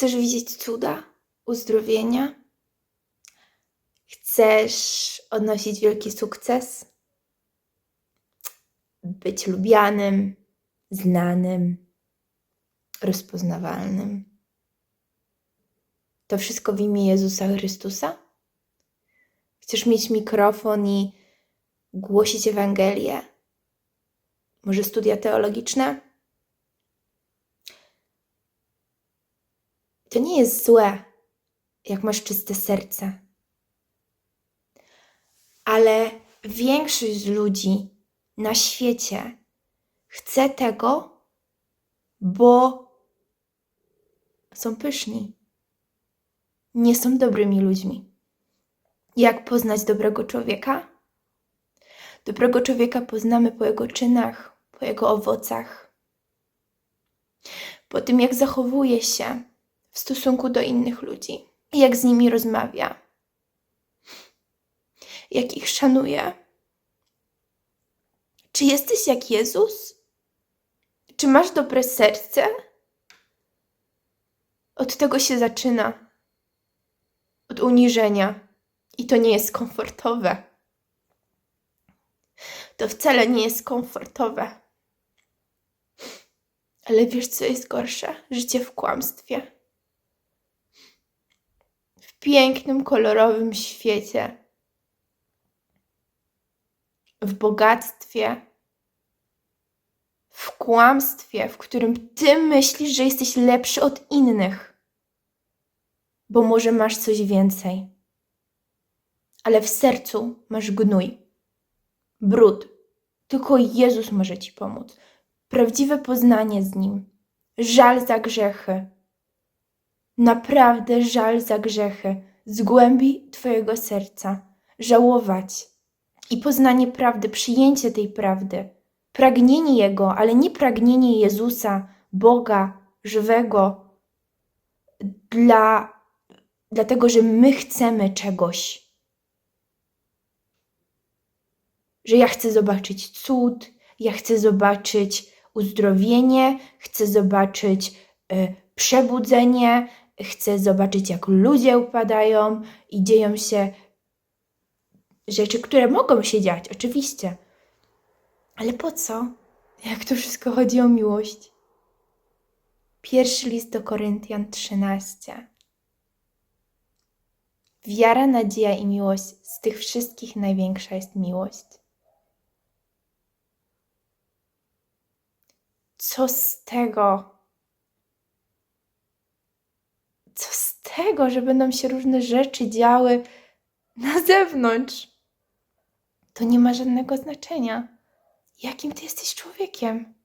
Chcesz widzieć cuda, uzdrowienia? Chcesz odnosić wielki sukces? Być lubianym, znanym, rozpoznawalnym. To wszystko w imię Jezusa Chrystusa? Chcesz mieć mikrofon i głosić Ewangelię? Może studia teologiczne? To nie jest złe, jak masz czyste serce. Ale większość ludzi na świecie chce tego, bo są pyszni. Nie są dobrymi ludźmi. Jak poznać dobrego człowieka? Dobrego człowieka poznamy po jego czynach, po jego owocach, po tym, jak zachowuje się stosunku do innych ludzi, jak z nimi rozmawia, jak ich szanuje. Czy jesteś jak Jezus? Czy masz dobre serce? Od tego się zaczyna. Od uniżenia. I to nie jest komfortowe. To wcale nie jest komfortowe. Ale wiesz, co jest gorsze? Życie w kłamstwie. Pięknym, kolorowym świecie. W bogactwie. W kłamstwie, w którym ty myślisz, że jesteś lepszy od innych, bo może masz coś więcej. Ale w sercu masz gnój brud. Tylko Jezus może ci pomóc. Prawdziwe poznanie z Nim. Żal za grzechy. Naprawdę żal za grzechy. Z głębi Twojego serca. Żałować. I poznanie prawdy, przyjęcie tej prawdy. Pragnienie Jego, ale nie pragnienie Jezusa, Boga, żywego. Dla, dlatego, że my chcemy czegoś że ja chcę zobaczyć cud, ja chcę zobaczyć uzdrowienie, chcę zobaczyć y, przebudzenie, chcę zobaczyć, jak ludzie upadają i dzieją się rzeczy, które mogą się dziać, oczywiście. Ale po co? Jak to wszystko chodzi o miłość? Pierwszy list do Koryntian 13. Wiara, nadzieja i miłość, z tych wszystkich największa jest miłość. co z tego? Co z tego, że będą się różne rzeczy działy na zewnątrz? To nie ma żadnego znaczenia. Jakim ty jesteś człowiekiem?